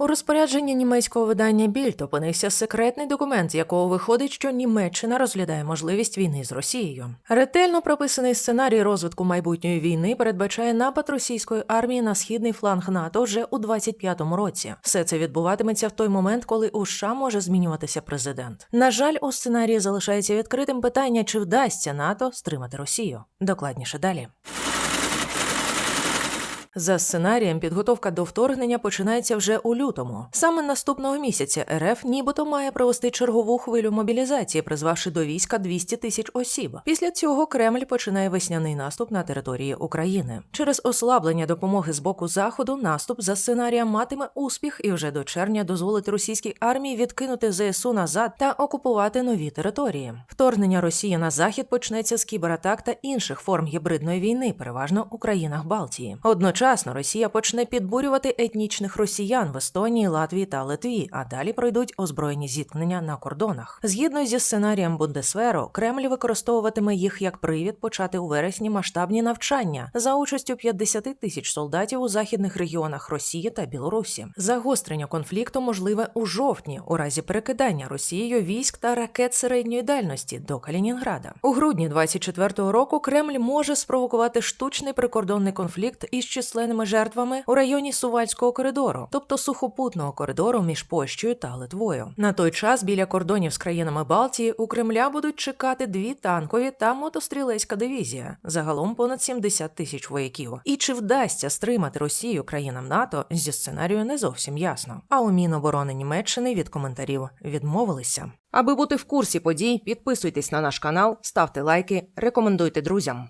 У розпорядженні німецького видання Більд опинився секретний документ, з якого виходить, що Німеччина розглядає можливість війни з Росією. Ретельно прописаний сценарій розвитку майбутньої війни передбачає напад російської армії на східний фланг НАТО вже у 25-му році. Все це відбуватиметься в той момент, коли у США може змінюватися президент. На жаль, у сценарії залишається відкритим питання, чи вдасться НАТО стримати Росію. Докладніше далі. За сценарієм, підготовка до вторгнення починається вже у лютому. Саме наступного місяця РФ нібито має провести чергову хвилю мобілізації, призвавши до війська 200 тисяч осіб. Після цього Кремль починає весняний наступ на території України. Через ослаблення допомоги з боку заходу наступ за сценарієм матиме успіх і вже до червня дозволить російській армії відкинути ЗСУ назад та окупувати нові території. Вторгнення Росії на захід почнеться з кібератак та інших форм гібридної війни, переважно у країнах Балтії. Одночасно Росія почне підбурювати етнічних росіян в Естонії, Латвії та Литві, а далі пройдуть озброєні зіткнення на кордонах. Згідно зі сценарієм Бундесверу, Кремль використовуватиме їх як привід почати у вересні масштабні навчання за участю 50 тисяч солдатів у західних регіонах Росії та Білорусі. Загострення конфлікту можливе у жовтні, у разі перекидання Росією військ та ракет середньої дальності до Калінінграда. У грудні 24-го року Кремль може спровокувати штучний прикордонний конфлікт із численними жертвами у районі Сувальського коридору, тобто сухопутного коридору між Польщею та Литвою. На той час біля кордонів з країнами Балтії у Кремля будуть чекати дві танкові та мотострілецька дивізія, загалом понад 70 тисяч вояків. І чи вдасться стримати Росію країнам НАТО зі сценарію не зовсім ясно. А у Міноборони Німеччини від коментарів відмовилися. Аби бути в курсі подій, підписуйтесь на наш канал, ставте лайки, рекомендуйте друзям.